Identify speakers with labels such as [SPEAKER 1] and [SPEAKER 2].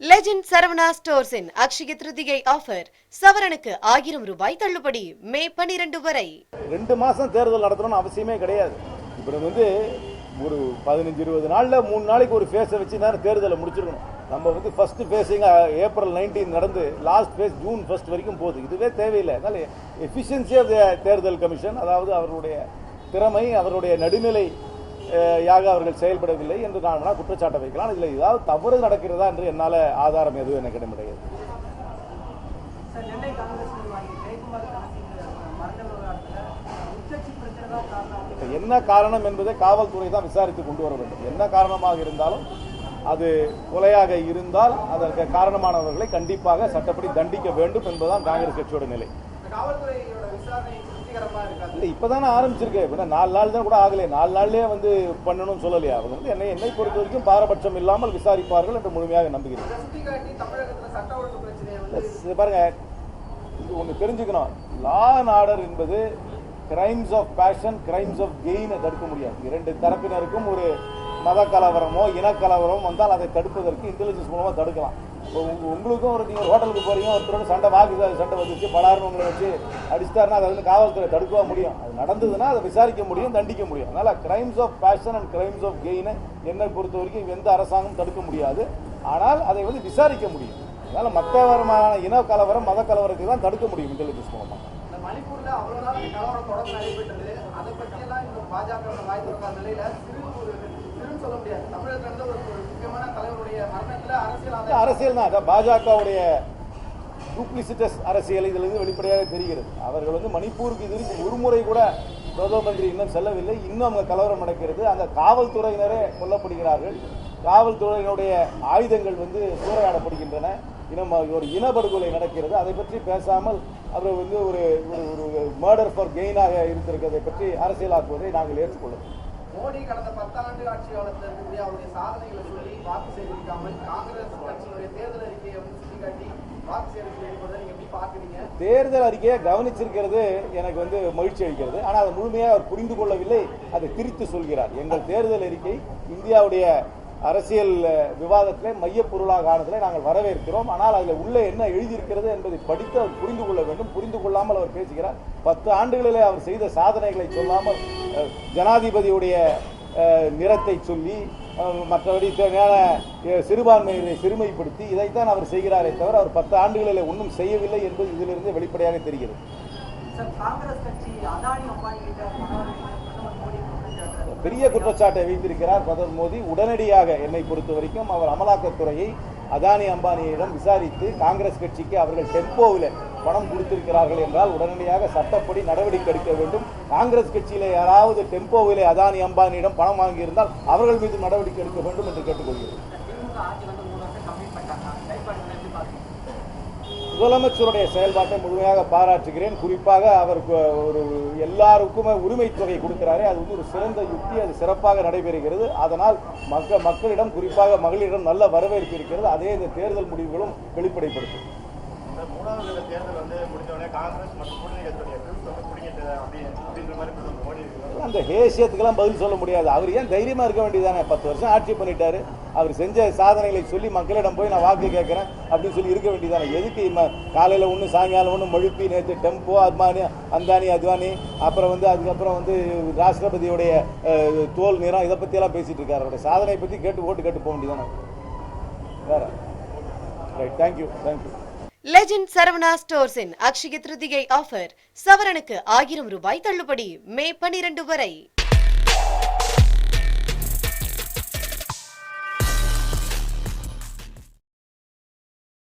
[SPEAKER 1] Legend Saravana ஸ்டோர்ஸின் Akshaya Tritiya offer சவரனுக்கு ஆயிரம் ரூபாய் தள்ளுபடி. மே பனிரெண்டு வரை.
[SPEAKER 2] ரெண்டு மாசம் தேர்தல் நடத்தணும்னு அவசியமே கிடையாது. இப்போ வந்து ஒரு பதினஞ்சு இருபது நாள்ல மூணு நாளைக்கு ஒரு ஃபேஸை வச்சு நேரம் தேர்தலை முடிச்சிருக்கணும். நம்ம வந்து ஃபர்ஸ்ட் ஃபேஸிங் ஏப்ரல் நைன்டீன் நடந்து லாஸ்ட் ஃபேஸ் ஜூன் ஃபர்ஸ்ட் வரைக்கும் போகுது. இதுவே தேவையில்லை. அதனால எஃபிஷியன்சி ஆஃப் த தேர்தல் கமிஷன் அதாவது அவருடைய திறமை அவருடைய நடுநிலை யாக அவர்கள் செயல்படவில்லை என்று நான் வேணா குற்றச்சாட்டை வைக்கலாம். இதில் ஏதாவது தவறு நடக்கிறதா என்று என்னால் ஆதாரம் எதுவும் எனக்கு இப்ப என்ன காரணம் என்பதை காவல்துறை தான் விசாரித்து கொண்டு வர வேண்டும். என்ன காரணமாக இருந்தாலும் அது கொலையாக இருந்தால் அதற்கு காரணமானவர்களை கண்டிப்பாக சட்டப்படி தண்டிக்க வேண்டும் என்பதுதான் காங்கிரஸ் கட்சியோட நிலை. இல்லை இப்பதானே ஆரம்பிச்சிருக்கு. இப்போ நாலு நாள் தான் கூட ஆகலையே நாலு நாள்லயே வந்து பண்ணணும்னு சொல்லலையா? அவங்க வந்து என்னை என்னை பொறுத்த வரைக்கும் பாரபட்சம் இல்லாமல் விசாரிப்பார்கள் என்று முழுமையாக நம்புகிறேன். பாருங்க. இது ஒன்று தெரிஞ்சுக்கணும். லா அண்ட் ஆர்டர் என்பது crimes of passion crimes of கெயினை தடுக்க முடியாது. இரண்டு தரப்பினருக்கும் ஒரு மத கலவரமோ இனக்கலவரமோ வந்தால் அதை தடுப்பதற்கு இன்டெலிஜென்ஸ் மூலமாக தடுக்கலாம். இப்போ உங்களுக்கும் ஒரு நீங்கள் ஹோட்டலுக்கு போறீங்க ஒருத்தரோட சண்டை வாக்கு சண்டை வந்துச்சு பலாரணம் உங்களை வச்சு அடிச்சிட்டாருன்னா அதை வந்து காவல்துறை தடுக்கவா முடியும். அது நடந்ததுன்னா அதை விசாரிக்க முடியும் தண்டிக்க முடியும். அதனால crimes of passion and crimes of கெயினை என்னை பொறுத்த வரைக்கும் எந்த அரசாங்கம் தடுக்க முடியாது. ஆனால் அதை வந்து விசாரிக்க முடியும். அதனால மற்றவரமான இன கலவரம் மத கலவரத்தை தான் தடுக்க முடியும் இன்டெலிஜென்ஸ்
[SPEAKER 3] மூலமாக மணிப்பூர்ல அவ்வளவு நாள் கலவரம் தொடர்ந்து நடைபெற்றது. அதை பாஜக நிலையில சிறு அரசியல்
[SPEAKER 2] தான் பாஜகவுடைய டூப்ளிசிட்டஸ் அரசியல் இதிலிருந்து வெளிப்படையாக தெரிகிறது. அவர்கள் வந்து மணிப்பூருக்கு இது வரைக்கும் ஒரு முறை கூட பிரதம மந்திரி இன்னும் செல்லவில்லை. இன்னும் அங்கே கலவரம் நடக்கிறது. அந்த காவல்துறையினரே கொல்லப்படுகிறார்கள். காவல்துறையினுடைய ஆயுதங்கள் வந்து சூறையாடப்படுகின்றன. இனம் ஒரு இனப்படுகொலை நடக்கிறது. அதை பற்றி பேசாமல் அவர் வந்து ஒரு ஒரு ஒரு மர்டர் ஃபார் கெயினாக இருந்திருக்கிறதை பற்றி அரசியலாக்குவதை நாங்கள் ஏற்றுக்கொள்ளும்
[SPEAKER 3] மோடி கடந்த பத்தாண்டு ஆட்சி காலத்தில் இருக்கக்கூடிய அவருடைய சாதனைகளை சொல்லி வாக்கு சேகரிக்காமல் காங்கிரஸ் கட்சியினுடைய தேர்தல் அறிக்கையை வந்து சுட்டிக்காட்டி வாக்கு சேகரிப்பு ஈடுபடுறதை நீங்க எப்படி பாக்குறீங்க
[SPEAKER 2] தேர்தல் அறிக்கையை கவனிச்சிருக்கிறது எனக்கு வந்து மகிழ்ச்சி அளிக்கிறது. ஆனால் அதை முழுமையாக அவர் புரிந்து கொள்ளவில்லை அதை திரித்து சொல்கிறார். எங்கள் தேர்தல் அறிக்கை இந்தியாவுடைய அரசியல் விவாதத்திலே மையப்பொருளாக ஆனதில் நாங்கள் வரவேற்கிறோம். ஆனால் அதில் உள்ளே என்ன எழுதியிருக்கிறது என்பதை படித்து அவர் புரிந்து கொள்ள வேண்டும். புரிந்து கொள்ளாமல் அவர் பேசுகிறார். பத்து ஆண்டுகளிலே அவர் செய்த சாதனைகளை சொல்லாமல் ஜனாதிபதியுடைய நிறத்தை சொல்லி மற்றபடி தேவையான சிறுமைப்படுத்தி இதைத்தான் அவர் செய்கிறாரே தவிர அவர் பத்து ஆண்டுகளில் ஒன்றும் செய்யவில்லை என்பது இதிலிருந்து வெளிப்படையாக தெரிகிறது
[SPEAKER 3] சார் காங்கிரஸ் கட்சி அதானி அம்பானி கிட்ட பிரதமர் பிரதமர் மோடி குற்றச்சாட்டு
[SPEAKER 2] பெரிய குற்றச்சாட்டை வைத்திருக்கிறார் பிரதமர் மோடி. உடனடியாக என்னை பொறுத்த வரைக்கும் அவர் அமலாக்கத்துறையை அதானி அம்பானியிடம் விசாரித்து காங்கிரஸ் கட்சிக்கு அவர்கள் டெம்போவில் பணம் கொடுத்திருக்கிறார்கள் என்றால் உடனடியாக சட்டப்படி நடவடிக்கை எடுக்க வேண்டும். காங்கிரஸ் கட்சியில் யாராவது டெம்போவிலே அதானி அம்பானியிடம் பணம் வாங்கியிருந்தால் அவர்கள் மீது நடவடிக்கை எடுக்க வேண்டும் என்று கேட்டுக்கொள்கிறேன். முதலமைச்சருடைய செயல்பாட்டை முழுமையாக பாராட்டுகிறேன். குறிப்பாக அவருக்கு ஒரு எல்லாருக்குமே உரிமை தொகை கொடுக்கிறாரு. அது வந்து ஒரு சிறந்த யுக்தி அது சிறப்பாக நடைபெறுகிறது. அதனால் மக்க மக்களிடம் குறிப்பாக மகளிரிடம் நல்ல வரவேற்பு இருக்கிறது. அதே இந்த தேர்தல் முடிவுகளும் வெளிப்படைப்படுத்தும்.
[SPEAKER 4] மூணாவது தேர்தல் வந்து முடிஞ்சவுடனே காங்கிரஸ் மற்றும் கூட்டணி கட்சியுடைய அப்படின்னு
[SPEAKER 2] அந்த ஹேசியத்துக்கெல்லாம் பதில் சொல்ல முடியாது. அவர் ஏன் தைரியமாக இருக்க வேண்டியதானே பத்து வருஷம் ஆட்சி பண்ணிட்டாரு. அவர் செஞ்ச சாதனைகளை சொல்லி மக்களிடம் போய் நான் வாக்கு கேட்குறேன் அப்படின்னு சொல்லி இருக்க வேண்டியதானே எதுக்கு இம்மா காலையில் ஒன்று சாயங்காலம் ஒன்று மழுப்பி நேற்று டெம்போ அத்மானி அந்தானி அத்வானி அப்புறம் வந்து அதுக்கப்புறம் வந்து ராஷ்டிரபதியுடைய தோல் நிறம் இதை பற்றியெல்லாம் பேசிகிட்டு இருக்காரு. அவருடைய சாதனையை பற்றி கேட்டு ஓட்டு கேட்டு போக வேண்டியதானே வேற? Right thank you thank you
[SPEAKER 1] legend Saravana ஸ்டோர்ஸின் Akshaya Tritiya offer சவரனுக்கு ஆயிரம் ரூபாய் தள்ளுபடி மே பனிரெண்டு வரை.